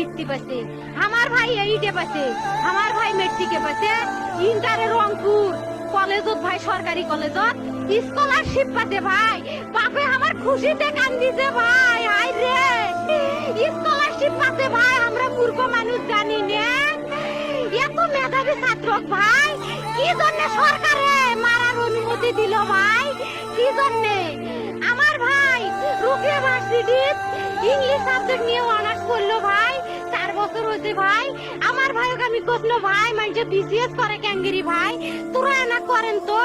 বৃত্তি পাচ্ছে আমার ভাই এইটে পাচ্ছে আমার ভাই মেট্রিকে পাচ্ছে ইন্টারে রংপুর। কলেজত ভাই, সরকারি কলেজত। স্কলারশিপ পাতে ভাই। বাপে, আমার খুশিতে কান্দিছে ভাই। আই রে। স্কলারশিপ পাতে ভাই। আমরা মূর্খ মানুষ জানি না। এত মেধাবী ছাত্র ভাই। কি জন্য সরকারে মারার অনুমতি দিল ভাই? কি জন্য? আমার ভাই রুকে ভার্সিটি ইংলিশ সাবজেক্ট নিয়ে অনার্স করল ভাই। হয়েছে ভাই। আমার ভাইকে আমি কখনো ভাই মানে বিসিএস করে ক্যাঙ্গেরি ভাই, তোরা না করেন তো।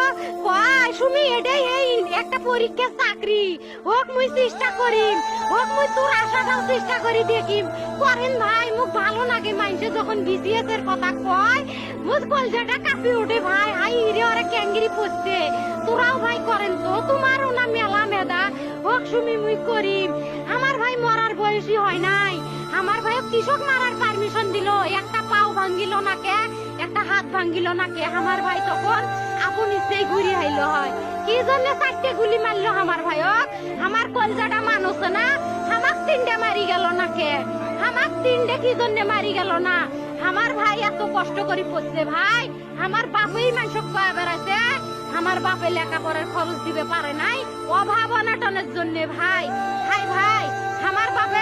কয় শুনি এটাই এই একটা পরীক্ষা চাকরি। হোক মুই চেষ্টা করিম, হোক মুই তোর আশাটাও চেষ্টা করি দেখিম। করেন ভাই, মুখ ভালো লাগে মানুষে যখন বিসিএস এর কথা কয়, মুখ কলজাটা কাঁপি ওঠে ভাই। হাই রে, ওরা ক্যাঙ্গেরি পড়ছে। তোরাও ভাই করেন তো, তোমারও না মেলা মেদা। হোক শুনি মুই করিম। আমার ভাই মরার বয়সী হয় নাই আমার ভাই কৃষক মারার পারমিশন দিল, একটা পাও ভাঙ্গিল না কে? একটা হাত ভাঙ্গিল না কে? আমার ভাই তখন আপন ইচ্ছেই ঘুরি আইল হয়। কি জন্য চারটে গুলি মারলো আমার ভাইক আমার কলজাটা মানুষ না। আমাক তিনটে মারি গেল না কে? আমাক তিনটে কি জন্য মারি গেল না? আমার ভাই এত কষ্ট করে পড়ছে ভাই। আমার বাপই মানুষ কয়া বেড়াইছে। আমার বাপে লেখাপড়ার খরচ দিবে পারে নাই। অভাব অনাটনের জন্য ভাই। ভাই ভাই, আমার বাপে